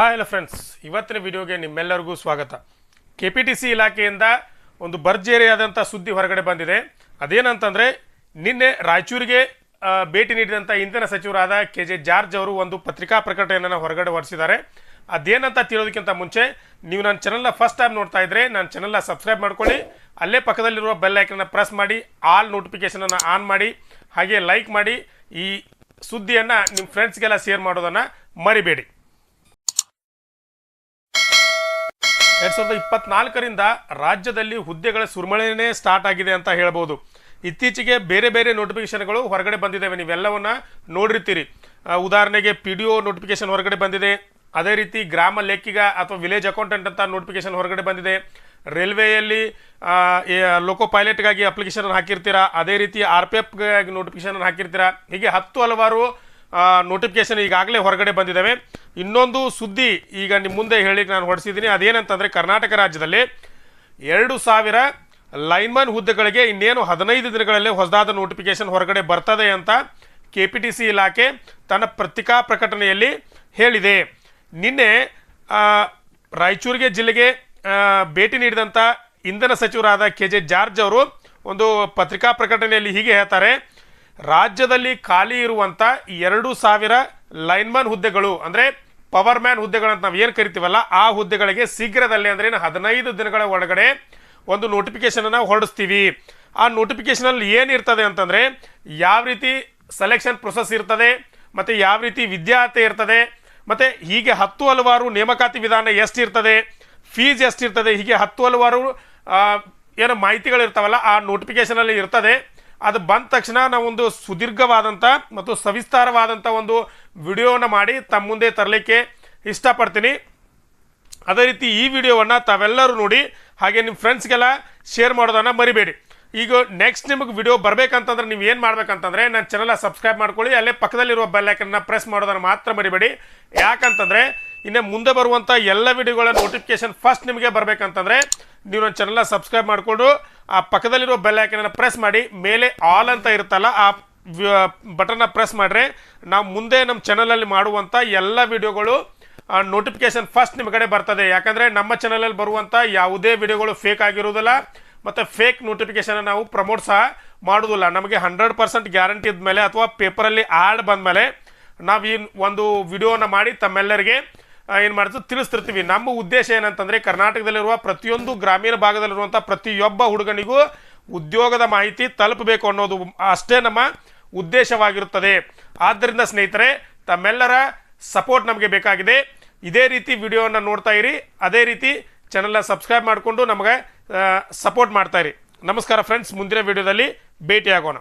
Hi hello friends ಇವತ್ತಿನ ವಿಡಿಯೋಗೆ ನಿಮ್ಮೆಲ್ಲರಿಗೂ ಸ್ವಾಗತ. ಕೆ ಪಿ ಟಿ ಸಿ ಇಲಾಖೆಯಿಂದ ಒಂದು ಭರ್ಜೇರಿಯಾದಂಥ ಸುದ್ದಿ ಹೊರಗಡೆ ಬಂದಿದೆ. ಅದೇನಂತಂದರೆ, ನಿನ್ನೆ ರಾಯಚೂರಿಗೆ ಭೇಟಿ ನೀಡಿದಂಥ ಇಂಧನ ಸಚಿವರಾದ ಕೆ ಜೆ ಜಾರ್ಜ್ ಅವರು ಒಂದು ಪತ್ರಿಕಾ ಪ್ರಕಟಣೆಯನ್ನು ಹೊರಗಡೆ ಹೊರಿಸಿದ್ದಾರೆ ಅದೇನಂತ ತಿಳಿಯೋದಕ್ಕಿಂತ ಮುಂಚೆ, ನೀವು ನನ್ನ ಚಾನಲ್ನ ಫಸ್ಟ್ ಟೈಮ್ ನೋಡ್ತಾ ಇದ್ದರೆ ನನ್ನ ಚಾನಲ್ನ ಸಬ್ಸ್ಕ್ರೈಬ್ ಮಾಡ್ಕೊಳ್ಳಿ. ಅಲ್ಲೇ ಪಕ್ಕದಲ್ಲಿರುವ ಬೆಲ್ ಐಕನ್ನ ಪ್ರೆಸ್ ಮಾಡಿ ಆಲ್ ನೋಟಿಫಿಕೇಶನನ್ನು ಆನ್ ಮಾಡಿ, ಹಾಗೆ ಲೈಕ್ ಮಾಡಿ ಈ ಸುದ್ದಿಯನ್ನು ನಿಮ್ಮ ಫ್ರೆಂಡ್ಸ್ಗೆಲ್ಲ ಶೇರ್ ಮಾಡೋದನ್ನು ಮರಿಬೇಡಿ. ಎರಡ್ ಸಾವಿರದ ಇಪ್ಪತ್ನಾಲ್ಕರಿಂದ ರಾಜ್ಯದಲ್ಲಿ ಹುದ್ದೆಗಳ ಸುರ್ಮಳೆನೇ ಸ್ಟಾರ್ಟ್ ಆಗಿದೆ ಅಂತ ಹೇಳ್ಬೋದು. ಇತ್ತೀಚೆಗೆ ಬೇರೆ ಬೇರೆ ನೋಟಿಫಿಕೇಶನ್ಗಳು ಹೊರಗಡೆ ಬಂದಿದ್ದಾವೆ. ನೀವೆಲ್ಲವನ್ನ ನೋಡಿರ್ತೀರಿ. ಉದಾಹರಣೆಗೆ ಪಿ ಡಿ ಒ ನೋಟಿಫಿಕೇಶನ್ ಹೊರಗಡೆ ಬಂದಿದೆ. ಅದೇ ರೀತಿ ಗ್ರಾಮ ಲೆಕ್ಕಿಗ ಅಥವಾ ವಿಲೇಜ್ ಅಕೌಂಟೆಂಟ್ ಅಂತ ನೋಟಿಫಿಕೇಶನ್ ಹೊರಗಡೆ ಬಂದಿದೆ. ರೈಲ್ವೆಯಲ್ಲಿ ಲೋಕೋ ಪೈಲಟ್ಗಾಗಿ ಅಪ್ಲಿಕೇಶನ್ ಹಾಕಿರ್ತೀರಾ? ಅದೇ ರೀತಿ ಆರ್ ಪಿ ಎಫ್ಗಾಗಿ ನೋಟಿಫಿಕೇಶನ್ ಹಾಕಿರ್ತೀರಾ? ಹೀಗೆ ಹತ್ತು ಹಲವಾರು ನೋಟಿಫಿಕೇಶನ್ ಈಗಾಗಲೇ ಹೊರಗಡೆ ಬಂದಿದ್ದಾವೆ ಇನ್ನೊಂದು ಸುದ್ದಿ ಈಗ ನಿಮ್ಮ ಮುಂದೆ ಹೇಳಿಕ್ಕೆ ನಾನು ಹೊಡಿಸಿದ್ದೀನಿ. ಅದೇನಂತಂದರೆ ಕರ್ನಾಟಕ ರಾಜ್ಯದಲ್ಲಿ ಎರಡು ಸಾವಿರ ಲೈನ್ಮನ್ ಹುದ್ದೆಗಳಿಗೆ ಇನ್ನೇನು ಹದಿನೈದು ದಿನಗಳಲ್ಲಿ ಹೊಸದಾದ ನೋಟಿಫಿಕೇಶನ್ ಹೊರಗಡೆ ಬರ್ತದೆ ಅಂತ ಕೆ ಪಿ ಟಿ ಸಿ ಇಲಾಖೆ ತನ್ನ ಪತ್ರಿಕಾ ಪ್ರಕಟಣೆಯಲ್ಲಿ ಹೇಳಿದೆ. ನಿನ್ನೆ ರಾಯಚೂರಿಗೆ ಜಿಲ್ಲೆಗೆ ಭೇಟಿ ನೀಡಿದಂಥ ಇಂಧನ ಸಚಿವರಾದ ಕೆ ಜೆ ಜಾರ್ಜ್ ಅವರು ಒಂದು ಪತ್ರಿಕಾ ಪ್ರಕಟಣೆಯಲ್ಲಿ ಹೀಗೆ ಹೇಳ್ತಾರೆ. ರಾಜ್ಯದಲ್ಲಿ ಖಾಲಿ ಇರುವಂಥ ಎರಡು ಸಾವಿರ ಲೈನ್ಮನ್ ಹುದ್ದೆಗಳು, ಅಂದರೆ ಪವರ್ ಮ್ಯಾನ್ ಹುದ್ದೆಗಳಂತ ನಾವು ಏನು ಕರಿತೀವಲ್ಲ, ಆ ಹುದ್ದೆಗಳಿಗೆ ಶೀಘ್ರದಲ್ಲೇ ಅಂದ್ರೆ ಹದಿನೈದು ದಿನಗಳ ಒಳಗಡೆ ಒಂದು ನೋಟಿಫಿಕೇಷನನ್ನು ಹೊರಡಿಸ್ತೀವಿ. ಆ ನೋಟಿಫಿಕೇಷನಲ್ಲಿ ಏನಿರ್ತದೆ ಅಂತಂದರೆ ಯಾವ ರೀತಿ ಸೆಲೆಕ್ಷನ್ ಪ್ರೊಸೆಸ್ ಇರ್ತದೆ, ಮತ್ತು ಯಾವ ರೀತಿ ವಿದ್ಯಾರ್ಥಿ ಇರ್ತದೆ, ಮತ್ತು ಹೀಗೆ ಹತ್ತು ಹಲವಾರು ನೇಮಕಾತಿ ವಿಧಾನ ಎಷ್ಟಿರ್ತದೆ ಫೀಸ್ ಎಷ್ಟಿರ್ತದೆ, ಹೀಗೆ ಹತ್ತು ಹಲವಾರು ಏನೋ ಮಾಹಿತಿಗಳು ಇರ್ತಾವಲ್ಲ, ಆ ನೋಟಿಫಿಕೇಶನಲ್ಲಿ ಇರ್ತದೆ. ಅದು ಬಂದ ತಕ್ಷಣ ನಾವೊಂದು ಸುದೀರ್ಘವಾದಂಥ ಮತ್ತು ಸವಿಸ್ತಾರವಾದಂಥ ಒಂದು ವಿಡಿಯೋನ ಮಾಡಿ ತಮ್ಮ ಮುಂದೆ ತರಲಿಕ್ಕೆ ಇಷ್ಟಪಡ್ತೀನಿ. ಅದೇ ರೀತಿ ಈ ವಿಡಿಯೋವನ್ನು ತಾವೆಲ್ಲರೂ ನೋಡಿ, ಹಾಗೆ ನಿಮ್ಮ ಫ್ರೆಂಡ್ಸ್ಗೆಲ್ಲ ಶೇರ್ ಮಾಡೋದನ್ನು ಮರಿಬೇಡಿ. ಈಗ ನೆಕ್ಸ್ಟ್ ನಿಮಗೆ ವಿಡಿಯೋ ಬರಬೇಕಂತಂದ್ರೆ ನೀವು ಏನು ಮಾಡಬೇಕಂತಂದರೆ ನನ್ನ ಚಾನಲ್ನ ಸಬ್ಸ್ಕ್ರೈಬ್ ಮಾಡ್ಕೊಳ್ಳಿ, ಅಲ್ಲೇ ಪಕ್ಕದಲ್ಲಿರುವ ಬೆಲ್ಲೈಕನ್ನ ಪ್ರೆಸ್ ಮಾಡೋದನ್ನು ಮಾತ್ರ ಮರಿಬೇಡಿ. ಯಾಕಂತಂದರೆ ಇನ್ನು ಮುಂದೆ ಬರುವಂಥ ಎಲ್ಲ ವಿಡಿಯೋಗಳ ನೋಟಿಫಿಕೇಶನ್ ಫಸ್ಟ್ ನಿಮಗೆ ಬರಬೇಕಂತಂದರೆ ನೀವು ನನ್ನ ಚಾನಲ್ನ ಸಬ್ಸ್ಕ್ರೈಬ್ ಮಾಡಿಕೊಂಡು ಆ ಪಕ್ಕದಲ್ಲಿರುವ ಬೆಲ್ ಐಕನ್ನ ಪ್ರೆಸ್ ಮಾಡಿ, ಮೇಲೆ ಆಲ್ ಅಂತ ಇರುತ್ತಲ್ಲ, ಆ ಬಟನ್ನ ಪ್ರೆಸ್ ಮಾಡಿದ್ರೆ ನಾವು ಮುಂದೆ ನಮ್ಮ ಚಾನಲಲ್ಲಿ ಮಾಡುವಂಥ ಎಲ್ಲ ವಿಡಿಯೋಗಳು ನೋಟಿಫಿಕೇಶನ್ ಫಸ್ಟ್ ನಿಮ್ಮ ಕಡೆ ಬರ್ತದೆ. ಯಾಕಂದರೆ ನಮ್ಮ ಚಾನಲಲ್ಲಿ ಬರುವಂಥ ಯಾವುದೇ ವಿಡಿಯೋಗಳು ಫೇಕ್ ಆಗಿರುವುದಿಲ್ಲ, ಮತ್ತು ಫೇಕ್ ನೋಟಿಫಿಕೇಶನ್ ನಾವು ಪ್ರಮೋಟ್ ಸಹ ಮಾಡುವುದಿಲ್ಲ. ನಮಗೆ ಹಂಡ್ರೆಡ್ ಪರ್ಸೆಂಟ್ ಗ್ಯಾರಂಟಿ ಇದ್ಮೇಲೆ ಅಥವಾ ಪೇಪರಲ್ಲಿ ಆ್ಯಡ್ ಬಂದಮೇಲೆ, ನಾವು ಈ ಒಂದು ವಿಡಿಯೋನ ಮಾಡಿ ತಮ್ಮೆಲ್ಲರಿಗೆ ಏನು ಮಾಡ್ತೀವಿ ತಿಳಿಸ್ತಿರ್ತೀವಿ. ನಮ್ಮ ಉದ್ದೇಶ ಏನಂತಂದರೆ, ಕರ್ನಾಟಕದಲ್ಲಿರುವ ಪ್ರತಿಯೊಂದು ಗ್ರಾಮೀಣ ಭಾಗದಲ್ಲಿರುವಂಥ ಪ್ರತಿಯೊಬ್ಬ ಹುಡುಗನಿಗೂ ಉದ್ಯೋಗದ ಮಾಹಿತಿ ತಲುಪಬೇಕು ಅನ್ನೋದು ಅಷ್ಟೇ ನಮ್ಮ ಉದ್ದೇಶವಾಗಿರುತ್ತದೆ. ಆದ್ದರಿಂದ ಸ್ನೇಹಿತರೆ, ತಮ್ಮೆಲ್ಲರ ಸಪೋರ್ಟ್ ನಮಗೆ ಬೇಕಾಗಿದೆ. ಇದೇ ರೀತಿ ವಿಡಿಯೋವನ್ನು ನೋಡ್ತಾ ಇರಿ. ಅದೇ ರೀತಿ ಚಾನಲ್ನ ಸಬ್ಸ್ಕ್ರೈಬ್ ಮಾಡಿಕೊಂಡು ನಮಗೆ ಸಪೋರ್ಟ್ ಮಾಡ್ತಾ ನಮಸ್ಕಾರ ಫ್ರೆಂಡ್ಸ್ ಮುಂದಿನ ವಿಡಿಯೋದಲ್ಲಿ ಭೇಟಿಯಾಗೋಣ.